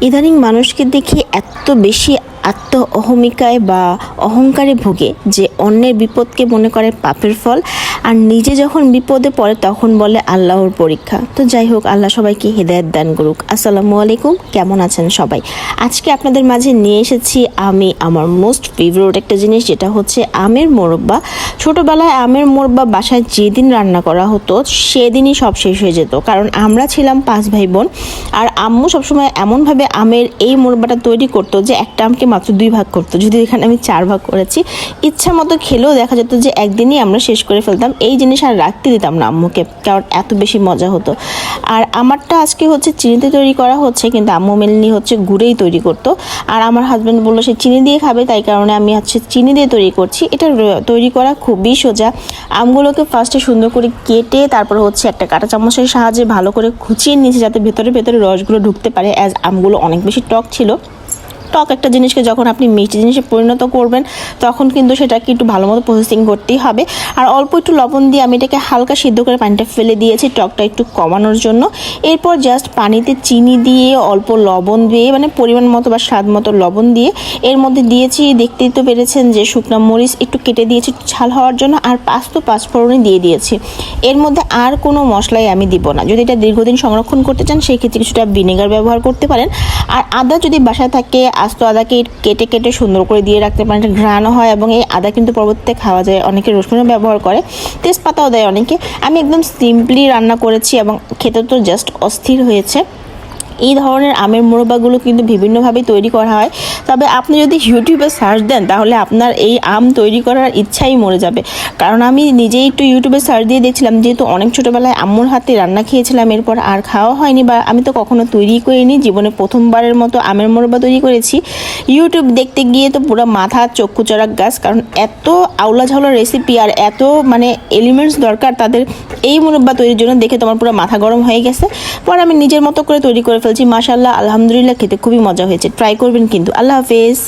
ইদানিং মানুষকে দেখি এত বেশি আত্ম অহমিকায় বা অহংকারে ভোগে যে অন্যের বিপদকে মনে করে পাপের ফল, আর নিজে যখন বিপদে পড়ে তখন বলে আল্লাহর পরীক্ষা। তো যাই হোক, আল্লাহ সবাইকে হেদায়ত দান করুক। আসসালামু আলাইকুম, কেমন আছেন সবাই? আজকে আপনাদের মাঝে নিয়ে এসেছি আমি আমার মোস্ট ফেভারিট একটা জিনিস, যেটা হচ্ছে আমের মোরব্বা। ছোটোবেলায় আমের মোরব্বা বাসায় যেদিন রান্না করা হতো, সেদিনই সব শেষ হয়ে যেত। কারণ আমরা ছিলাম পাঁচ ভাই বোন আর আম্মু সবসময় এমনভাবে আমের এই মোরব্বাটা তৈরি করতো যে একটা আমকে মাত্র দুই ভাগ করতো। যদি এখানে আমি চার ভাগ করেছি ইচ্ছা মতো খেলেও দেখা যেত যে একদিনই আমরা শেষ করে ফেলতাম। এই জিনিস আর রাখতে দিতাম না আম্মুকে, কারণ এত বেশি মজা হতো। আর আমারটা আজকে হচ্ছে চিনিতে তৈরি করা হচ্ছে, কিন্তু আম্মু মেনলি হচ্ছে গুড়েই তৈরি করতো। আর আমার হাজব্যান্ড বলল, সে চিনি দিয়ে খাবে, তাই কারণে আমি হচ্ছে চিনি দিয়ে তৈরি করছি। এটা তৈরি করা খুবই সোজা। আমগুলোকে ফার্স্টে সুন্দর করে কেটে, তারপর হচ্ছে একটা কাঁটা চামচের সাহায্যে ভালো করে খুঁচিয়ে নিয়েছে, যাতে ভেতরে ভেতরে রসগুলো ঢুকতে পারে অ্যাজ আমগুলো অনেক বেশি টক ছিল। টক একটা জিনিসকে যখন আপনি মিষ্টি জিনিসে পরিণত করবেন, তখন কিন্তু সেটাকে একটু ভালো মতো প্রসেসিং করতেই হবে। আর অল্প একটু লবণ দিয়ে আমি এটাকে হালকা সিদ্ধ করে পানিটা ফেলে দিয়েছি টকটা একটু কমানোর জন্য। এরপর জাস্ট পানিতে চিনি দিয়ে অল্প লবণ দিয়ে মানে পরিমাণ মতো বা স্বাদ মতো লবণ দিয়ে, এর মধ্যে দিয়েছি, দেখতেই তো পেরেছেন যে শুকনো মরিচ একটু কেটে দিয়েছি ঝাল হওয়ার জন্য, আর পাঁচ তো পাঁচফোড়নই দিয়ে দিয়েছি। এর মধ্যে আর কোনো মশলাই আমি দিব না। যদি এটা দীর্ঘদিন সংরক্ষণ করতে চান সেই ক্ষেত্রে কিছুটা ভিনেগার ব্যবহার করতে পারেন। আর আদা যদি বাসায় থাকে আস্ত আদাকে কেটে কেটে সুন্দর করে দিয়ে রাখতে পারেন। এটা ঘ্রাণ হয় এবং এই আদা কিন্তু পরবর্তীতে খাওয়া যায়। অনেকে রসুনও ব্যবহার করে। তেজপাতাও দেয় অনেকে। আমি একদম সিম্পলি রান্না করেছি এবং খেতে তো জাস্ট অস্থির হয়েছে। এই ধরনের আমের মোরব্বাগুলো কিন্তু বিভিন্নভাবে তৈরি করা হয়। তবে আপনি যদি ইউটিউবে সার্চ দেন, তাহলে আপনার এই আম তৈরি করার ইচ্ছাই মরে যাবে। কারণ আমি নিজেই একটু ইউটিউবে সার্চ দিয়ে দেখছিলাম, যেহেতু অনেক ছোটোবেলায় আম্মুর হাতে রান্না খেয়েছিলাম, এরপর আর খাওয়া হয়নি বা আমি তো কখনো তৈরি করিনি, জীবনে প্রথমবারের মতো আমের মোরব্বা তৈরি করেছি। ইউটিউব দেখতে গিয়ে তো পুরো মাথা, চক্ষু চড়াক গাছ কারণ এত আউলা ঝাউলা রেসিপি আর এত মানে এলিমেন্টস দরকার তাদের এই মুরব্বা তৈরির জন্য, দেখে তোমার পুরো মাথা গরম হয়ে গেছে। পর আমি নিজের মতো করে তৈরি করে ফেলছি। মাশাল্লাহ আলহামদুলিল্লাহ, খেতে খুবই মজা হয়েছে। ট্রাই করবেন কিন্তু। আল্লাহ হাফেজ